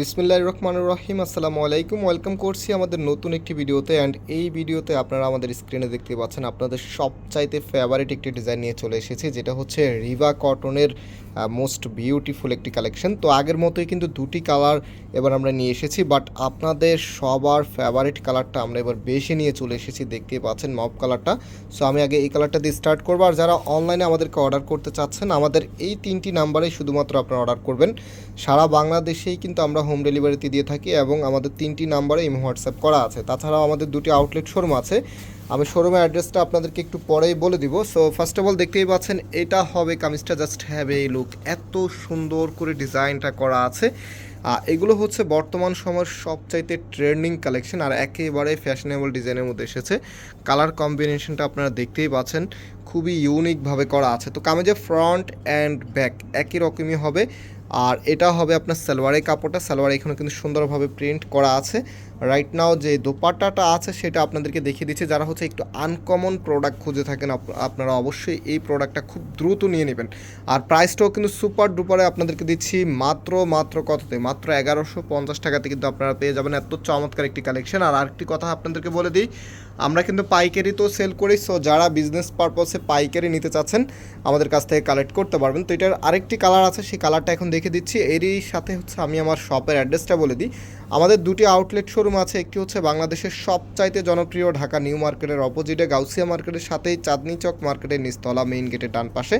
বিসমিল্লাহ রহমানুর রহিম, আসসালামু আলাইকুম। ওয়েলকাম করছি আমাদের নতুন একটি ভিডিওতে অ্যান্ড এই ভিডিওতে আপনারা আমাদের স্ক্রিনে দেখতে পাচ্ছেন আপনাদের সবচাইতে ফেভারিট একটি ডিজাইন নিয়ে চলে এসেছি, যেটা হচ্ছে রিভা কটনের মোস্ট বিউটিফুল একটি কালেকশন তো আগের মতোই কিন্তু দুটি কালার এবার আমরা নিয়ে এসেছি বাট আপনাদের সবার ফেভারিট কালারটা আমরা এবার বেশি নিয়ে চলে এসেছি, দেখতে পাচ্ছেন মপ কালারটা সো আমি আগে এই কালারটা দিয়ে স্টার্ট করব, আর যারা অনলাইনে আমাদেরকে অর্ডার করতে চাচ্ছেন, আমাদের এই তিনটি নাম্বারে শুধুমাত্র আপনারা অর্ডার করবেন। সারা বাংলাদেশেই কিন্তু আমরা হোম ডেলিভারিতে দিয়ে থাকি এবং আমাদের তিনটি নাম্বারে ইমো হোয়াটসঅ্যাপ করা আছে। তাছাড়াও আমাদের দুটি আউটলেট শোরুম আছে। আমি শোরুমের অ্যাড্রেসটা আপনাদেরকে একটু পরেই বলে দিব। সো ফার্স্ট অফ অল দেখতেই পাচ্ছেন, এটা হবে কামিজটা জাস্ট হ্যাভ এই লুক এত সুন্দর করে ডিজাইনটা করা আছে। এগুলো হচ্ছে বর্তমান সময়ের সবচাইতে ট্রেন্ডিং কালেকশন আর একেবারে ফ্যাশনেবল ডিজাইনের মধ্যে এসেছে। কালার কম্বিনেশনটা আপনারা দেখতেই পাচ্ছেন, খুবই ইউনিকভাবে করা আছে। তো কামিজের ফ্রন্ট অ্যান্ড ব্যাক একই রকমই হবে। আর এটা হবে আপনার সালোয়ারের কাপড়টা। সালোয়ার এখানে কিন্তু সুন্দরভাবে প্রিন্ট করা আছে। রাইট নাও যে দোপাট্টাটা আছে সেটা আপনাদেরকে দেখিয়ে দিচ্ছে। যারা হচ্ছে একটু আনকমন প্রোডাক্ট খুঁজে থাকেন, আপ- আপনারা অবশ্যই এই প্রোডাক্টটা খুব দ্রুত নিয়ে নেবেন। আর প্রাইসটাও কিন্তু সুপার ডুপারে আপনাদেরকে দিচ্ছি। মাত্র মাত্র কততে? মাত্র এগারোশো পঞ্চাশ টাকাতে কিন্তু আপনারা পেয়ে যাবেন। এত চমৎকার একটি কালেকশন আর আরেকটি কথা আপনাদেরকে বলে দিই, আমরা কিন্তু পাইকারি তো সেল করি সো যারা বিজনেস পারপসে পাইকারি নিতে চাচ্ছেন, আমাদের কাছ থেকে কালেক্ট করতে পারবেন। তো এটার আরেকটি কালার আছে। সেই কালারটা এখন দেখে দিচ্ছি। এরই সাথে হচ্ছে আমি আমার শপের অ্যাড্রেসটা বলে দিই। আমাদের দুটি আউটলেট শোরুম আছে, একটি হচ্ছে বাংলাদেশের সবচাইতে জনপ্রিয় ঢাকা নিউ মার্কেটের অপোজিটে গাউসিয়া মার্কেটের সাথেই চাঁদনি চক মার্কেটের নিচতলা মেইন গেটের ডান পাশে।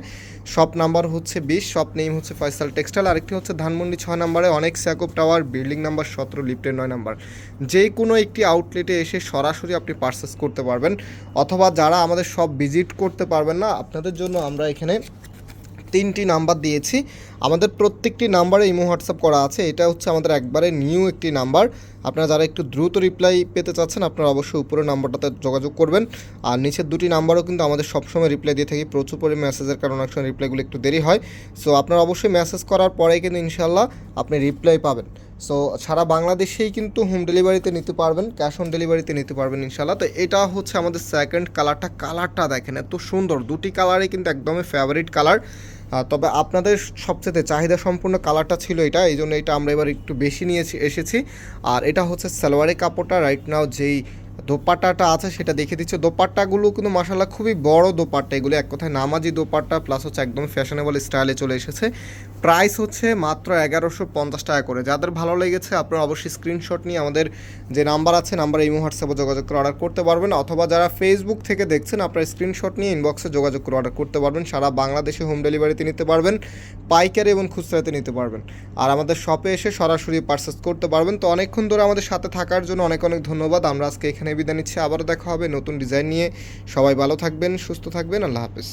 শপ নাম্বার হচ্ছে বিশ শপ নেম হচ্ছে ফয়সাল টেক্সটাইল আরেকটি হচ্ছে ধানমন্ডি ছয় নম্বরে অনেক স্যাকোপ টাওয়ার বিল্ডিং নাম্বার সতেরো লিফটের নয় নাম্বার যে কোনো একটি আউটলেটে এসে সরাসরি আপনি পারচেস করতে পারবেন। অথবা যারা আমাদের সব ভিজিট করতে পারবেন না, আপনাদের জন্য আমরা এখানে তিনটি নাম্বার দিয়েছি। আমাদের প্রত্যেকটি নাম্বারে ইমো, হোয়াটসঅ্যাপ করা আছে। এটা হচ্ছে আমাদের একবারে নিউ একটি নাম্বার। আপনারা যারা একটু দ্রুত রিপ্লাই পেতে চাচ্ছেন, আপনারা অবশ্যই উপরের নাম্বারটাতে যোগাযোগ করবেন। আর নিচের দুটি নাম্বারও কিন্তু আমাদের সবসময় রিপ্লাই দিয়ে থাকি। প্রচুর পরিমাণে মেসেজের কারণে অনেক সময় রিপ্লাইগুলো একটু দেরি হয়। সো আপনারা অবশ্যই মেসেজ করার পরেই কিন্তু ইনশাল্লাহ আপনি রিপ্লাই পাবেন। সো সারা বাংলাদেশেই কিন্তু হোম ডেলিভারিতে নিতে পারবেন ক্যাশ অন ডেলিভারিতে নিতে পারবেন ইনশাল্লাহ তো এটা হচ্ছে আমাদের সেকেন্ড কালারটা কালারটা দেখেন, এত সুন্দর। দুটি কালারই কিন্তু একদমই ফেভারিট কালার তবে আপনাদের সবচেয়ে চাহিদা সম্পূর্ণ কালারটা ছিল এটা, এই জন্য এটা আমরা এবার একটু বেশি নিয়েছি, এসেছি। আর এটা হচ্ছে সালোয়ারের কাপড়টা রাইট নাও যেই দোপাট্টাটা আছে, সেটা দেখে দিচ্ছে। দোপাট্টাগুলো কিন্তু মাসাল্লাহ খুবই বড় দোপাট্টা, এগুলো এক কথায় নামাজি দোপাট্টা প্লাস হচ্ছে একদম ফ্যাশনেবল স্টাইলে চলে এসেছে। প্রাইস হচ্ছে মাত্র এগারোশো পঞ্চাশ টাকা করে। যাদের ভালো লেগেছে, আপনারা অবশ্যই স্ক্রিনশট নিয়ে আমাদের যে নাম্বার আছে নাম্বারে ইমো হোয়াটসঅ্যাপে যোগাযোগ করে অর্ডার করতে পারবেন। অথবা যারা ফেসবুক থেকে দেখছেন, আপনারা স্ক্রিনশট নিয়ে ইনবক্সে যোগাযোগ করে অর্ডার করতে পারবেন। সারা বাংলাদেশে হোম ডেলিভারিতে নিতে পারবেন, পাইকারি এবং খুচরাতে নিতে পারবেন। আর আমাদের শপে এসে সরাসরি পারচেস করতে পারবেন। তো অনেকক্ষণ ধরে আমাদের সাথে থাকার জন্য অনেক অনেক ধন্যবাদ। আমরা আজকে এখানে বিদায় নিচ্ছি। আবারও দেখা হবে নতুন ডিজাইন নিয়ে। সবাই ভালো থাকবেন, সুস্থ থাকবেন। আল্লাহ হাফেজ।